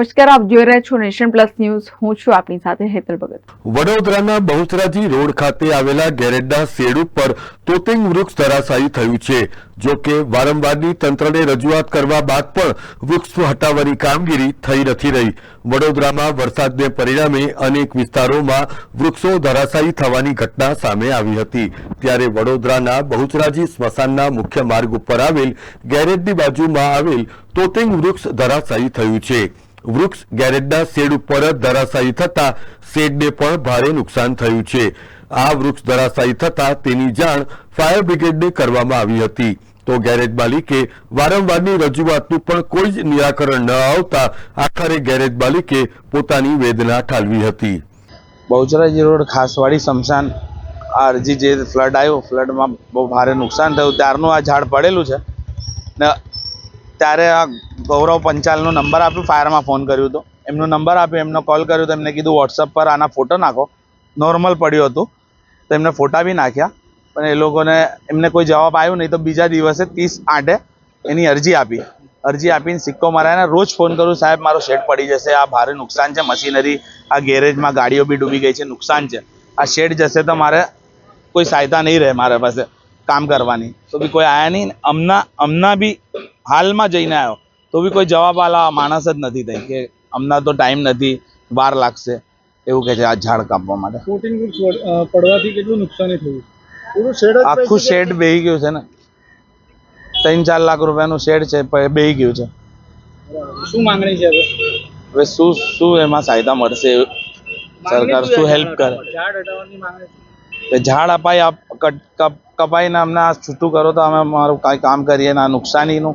નમસ્કાર, આપ જોઈ રહ્યા છો નેશન પ્લસ ન્યૂઝ. હું છું આપની સાથે હેતલ ભગત. વડોદરાના બહુચરાજી રોડ ખાતે આવેલા ગેરેજના શેડ ઉપર તોતિંગ વૃક્ષ ધરાશાયી થયું છે. જો કે વારંવારની તંત્રને રજૂઆત કરવા બાદ પણ વૃક્ષ હટાવવાની કામગીરી થઈ નથી રહી. વડોદરામાં વરસાદને પરિણામે અનેક વિસ્તારોમાં વૃક્ષો ધરાશાયી થવાની ઘટના સામે આવી હતી. ત્યારે વડોદરાના બહુચરાજી સ્મશાનના મુખ્ય માર્ગ ઉપર આવેલ ગેરેજની બાજુમાં આવેલ તોતિંગ વૃક્ષ ધરાશાયી થયું છે. વૃક્ષ ગેરેજના શેડ ઉપર ધરાશાયી થતા શેડને પણ ભારે નુકસાન થયું છે. આ વૃક્ષ ધરાશાયી થતા તેની જાણ ફાયર બ્રિગેડને કરવામાં આવી હતી. તો ગેરેજ માલિકે વારંવારની રજૂઆતનું પણ કોઈ જ નિરાકરણ ન આવતા આખરે ગેરેજ માલિકે પોતાની વેદના ઠાલવી હતી. બહુચરાજી રોડ, ખાસવાડી સ્મશાન આ અરજી જે ફ્લડ આવ્યો, ફ્લડમાં બહુ ભારે નુકસાન થયું. ત્યારનું આ ઝાડ પડેલું છે. ને ત્યારે આ ગૌરવ પંચાલનો નંબર આપ્યો, ફાયરમાં ફોન કર્યો હતો. એમનો નંબર આપ્યો, એમનો કોલ કર્યો તો એમને કીધું વોટ્સઅપ પર આના ફોટો નાખો. નોર્મલ પડ્યું હતું. તો એમને ફોટા બી નાખ્યા. પણ એ લોકોને એમને કોઈ જવાબ આવ્યો નહીં, તો બીજા દિવસે ત્રીસ આઠે એની અરજી આપી. અરજી આપીને સિક્કો મરાઈને રોજ ફોન કરું, સાહેબ, મારો શેડ પડી જશે, આ ભારે નુકસાન છે, મશીનરી, આ ગેરેજમાં ગાડીઓ બી ડૂબી ગઈ છે, નુકસાન છે. આ શેડ જશે તો મારે કોઈ સહાયતા નહીં રહે મારા પાસે કામ કરવાની. તો બી કોઈ આયા નહીં. અમના અમના બી હાલમાં જઈને આવ્યો. તો બી કોઈ જવાબ આલા માણસ જ નથી થઈ કે હમણાં તો ટાઈમ નથી વાર લાગશે. એવું કહે છે આ ઝાડ કાપવા માટે. પડવાથી કેટલું નુકસાન થયું? પૂરું શેડ આખું શેડ બેહી ગયું છે ને. ત્રણ ચાર લાખ રૂપિયાનું શેડ છે બેહી ગયું છે. શું માંગણી છે હવે? હવે શું શું એમાં સહાયતા મળશે? સરકાર શું હેલ્પ કરે? ઝાડ. ઝાડ આપ કપાઈને અમને આ છૂટું કરો તો અમે મારું કાંઈ કામ કરીએ ને આ નુકસાનીનું.